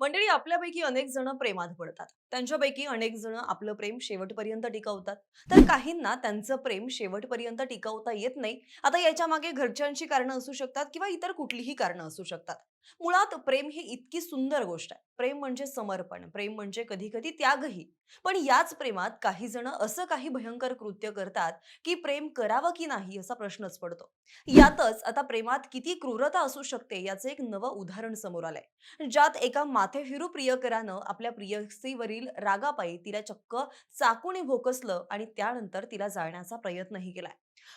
मंडळी आपल्यापैकी अनेक जण प्रेमात पडतात. त्यांच्यापैकी अनेक जण आपलं प्रेम शेवटपर्यंत टिकवतात. तर काहींना त्यांचं प्रेम शेवटपर्यंत टिकवता येत नाही. आता याच्या मागे घरच्यांची कारणं असू शकतात किंवा इतर कुठलीही कारणं असू शकतात. मुळात प्रेम ही इतकी सुंदर गोष्ट आहे. प्रेम म्हणजे समर्पण प्रेम म्हणजे कधी कधी त्यागही. पण याच प्रेमात काही जण असं काही भयंकर कृत्य करतात की प्रेम करावं की नाही असा प्रश्नच पडतो. यातच आता प्रेमात किती क्रूरता असू शकते याचं एक नवं उदाहरण समोर आलंय. ज्यात एका माथेफिरू प्रियकरानं आपल्या प्रियसीवरील रागापायी तिला चक्क चाकूने भोकसलं आणि त्यानंतर तिला जाळण्याचा प्रयत्नही केलाय.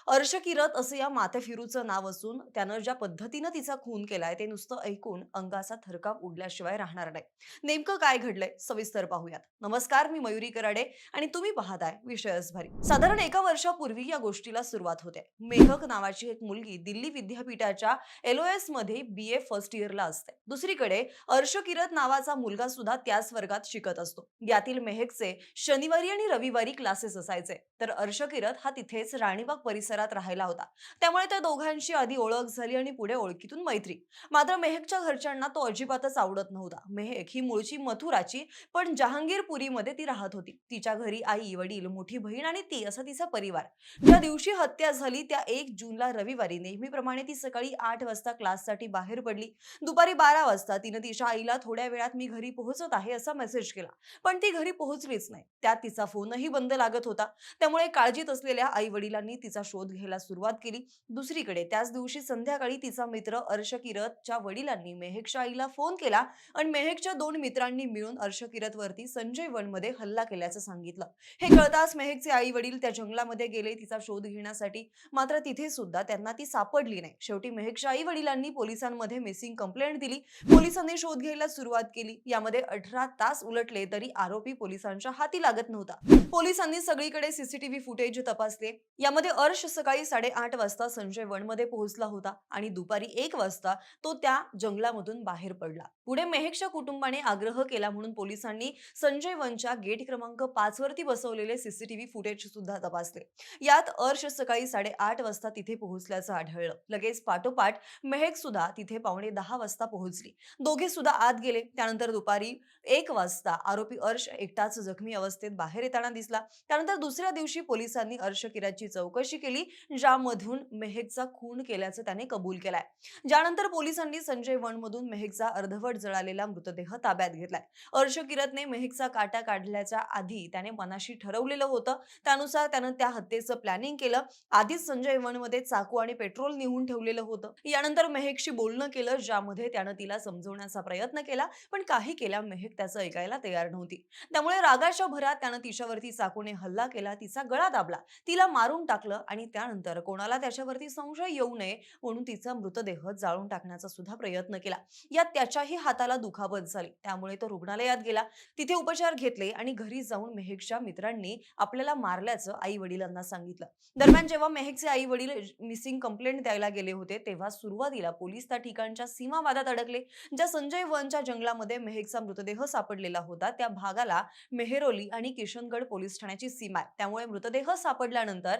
अर्शकिरत असं या माथेफिरूचं नाव असून त्यानं ज्या पद्धतीनं तिचा खून केलाय ते नुसतं ऐकून अंगाचा थरकाप उडल्याशिवाय राहणार नाही. नेमकं काय घडलंय? सविस्तर पाहूयात. नमस्कार मी मयुरी कराडे आणि तुम्ही पाहताय विषयच भारी साधारण एका वर्षापूर्वी या गोष्टीला सुरुवात होते. मेघक नावाची एक मुलगी दिल्ली विद्यापीठाच्या एलओएसमध्ये बी ए फर्स्ट इयरला असते. दुसरीकडे अर्शकिरत नावाचा मुलगा सुद्धा त्याच वर्गात शिकत असतो. यातील मेहकचे शनिवारी आणि रविवारी क्लासेस असायचे. तर अर्शकिरत हा तिथेच राणीबाग परिसरात राहायला होता. त्यामुळे त्या दोघांची आधी ओळख झाली आणि पुढे ओळखीतून मैत्री. मात्र मेहकच्या घरच्यांना तो अजिबातच आवडत नव्हता. मेहक ही मूळची मथुराची पण जहांगीरपुरीमध्ये ती राहत होती. तिच्या घरी आई वडील मोठी बहीण आणि ती असा तिचा परिवार. ज्या दिवशी हत्या झाली त्या एक जूनला रविवारी नेहमीप्रमाणे ती सकाळी आठ वाजता क्लाससाठी बाहेर पडली. दुपारी बारा वाजता तिनं तिच्या आईला थोड्या वेळात मी घरी पोहोचत आहे असा मेसेज केला. पण ती घरी पोहोचलीच नाही. त्यात तिचा फोनही बंद लागत होता. त्यामुळे काळजीत असलेल्या आई वडिलांनी तिचा शोध घ्यायला सुरुवात केली. दुसरीकडे त्याच दिवशी संध्याकाळी तिचा मित्र अर्शकिरतच्या वडिलांनी मेहेकच्या आईला फोन केला आणि मेहकच्या दोन मित्रांनी मिळून अर्शकिरत वरती संजय वनमध्ये हल्ला केल्याचं सांगितलं. हे कळताच मेहकचे आई वडील त्या जंगलामध्ये गेले तिचा शोध घेण्यासाठी. मात्र तिथे सुद्धा त्यांना ती सापडली नाही. शेवटी मेहकच्या आई वडिलांनी पोलिसांमध्ये मिसिंग कंप्लेंट दिली. पोलिसांनी शोध घ्यायला सुरुवात केली. यामध्ये अठरा तास उलटले तरी आरोपी पोलिसांच्या हाती लागत नव्हता. पोलिसांनी सगळीकडे सीसीटीव्ही फुटेज तपासले. यामध्ये अर्श सकाळी साडेआठ वाजता संजय वनमध्ये पोहोचला होता आणि दुपारी एक वाजता तो त्या जंगलामधून बाहेर पडला. पुढे मेहेकच्या कुटुंबाने आग्रह केला म्हणून पोलिसांनी संजय वनच्या गेट क्रमांक पाच वरती बसवलेले सीसीटीव्ही फुटेज सुद्धा तपासले. यात अर्श सकाळी साडेआठ वाजता तिथे पोहोचल्याचं आढळलं. लगेच पाठोपाठ मेहेक सुद्धा तिथे पावणे दहा वाजता पोहोचली. दोघे सुद्धा आत गेले. त्यानंतर दुपारी एक वाजता आरोपी अर्श एकटाच जखमी अवस्थेत बाहेर येताना दिसला. त्यानंतर दुसऱ्या दिवशी पोलिसांनी अर्श किराची चौकशी केली ज्यामधून मेहकचा खून केल्याचं त्याने कबूल केलाय. ज्यानंतर पोलिसांनी संजय वनमधून मेहकचा अर्धवट जळालेला मृतदेह ताब्यात घेतलाय. अर्श किरतने मेहकचा काटा काढल्याच्या आधी त्याने मनाशी ठरवलेलं होतं. त्यानुसार त्यानं त्या हत्येचं प्लॅनिंग केलं. आधीच संजय वनमध्ये चाकू आणि पेट्रोल नेऊन ठेवलेलं होतं. यानंतर मेहेकशी बोलणं केलं ज्यामध्ये त्यानं तिला समजवण्याचा प्रयत्न केला पण काही केल्या मेहेक त्याचं ऐकायला तयार नव्हती. त्यामुळे रागाच्या भरात त्यानं तिच्यावरती चाकूने हल्ला केला तिचा गळा दाबला. तिला मारून टाकलं आणि त्यानंतर कोणाला त्याच्यावरती संशय येऊ नये म्हणून तिचा मृतदेह जाळून टाकण्याचा सुद्धा प्रयत्न केला. यात त्याच्याही हाताला दुखापत झाली. त्यामुळे तो रुग्णालयात गेला. तिथे उपचार घेतले आणि घरी जाऊन मेहेकच्या मित्रांनी आपल्याला मारल्याचं आई वडिलांना सांगितलं. दरम्यान जेव्हा मेहेकचे आई वडील मिसिंग कंप्लेंट द्यायला गेले होते तेव्हा सुरुवातीला पोलीस त्या ठिकाणच्या सीमावादात अडकले. ज्या संजय वनच्या जंगलामध्ये मेहेकचा मृतदेह सापडलेला होता त्या भागाला मेहरोली आणि किशनगड पोलीस ठाण्याची सीमा आहे. त्यामुळे मृतदेह सापडल्यानंतर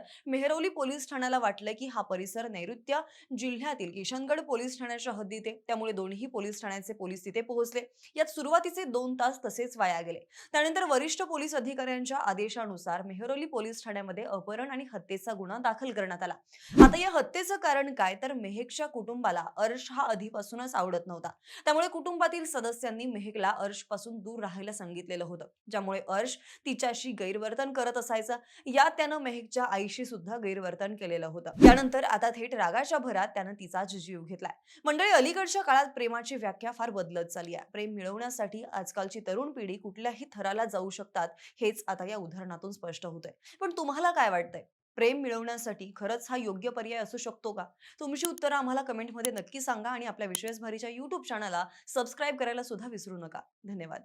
कणकवली पोलीस ठाण्याला वाटलं की हा परिसर नैऋत्य जिल्ह्यातील किशनगड पोलीस ठाण्याच्या हद्दीत आहे. त्यामुळे दोन्ही पोलीस ठाण्याचे पोलीस तिथे पोहोचले. यात सुरुवातीचे दोन तास तसेच वाया गेले. त्यानंतर वरिष्ठ पोलीस अधिकाऱ्यांच्या आदेशानुसार मेहरोली पोलीस ठाण्यामध्ये अपहरण आणि हत्येचा गुन्हा दाखल करण्यात आला. आता या हत्येचं कारण काय? तर मेहेकच्या कुटुंबाला अर्श हा आधीपासूनच आवडत नव्हता. त्यामुळे कुटुंबातील सदस्यांनी मेहेकला अर्शपासून दूर राहायला सांगितलेलं होतं. ज्यामुळे अर्श तिच्याशी गैरवर्तन करत असायचा. यात त्यानं मेहेकच्या आईशी सुद्धा गैरवर्तन केलेलं होतं. त्यानंतर आता थेट रागाच्या भरात त्यानं तिचाच जीव घेतलाय. मंडळी अलीकडच्या काळात प्रेमाची व्याख्या फार बदलत चालली आहे. प्रेम मिळवण्यासाठी आजकालची तरुण पिढी कुठल्याही थराला जाऊ शकतात हेच आता या उदाहरणातून स्पष्ट होतंय. पण तुम्हाला काय वाटतंय? प्रेम मिळवण्यासाठी खरंच हा योग्य पर्याय असू शकतो का? तुमची उत्तरं आम्हाला कमेंटमध्ये नक्की सांगा आणि आपल्या विशेष भारीच्या युट्यूब चॅनलला सबस्क्राईब करायला सुद्धा विसरू नका. धन्यवाद.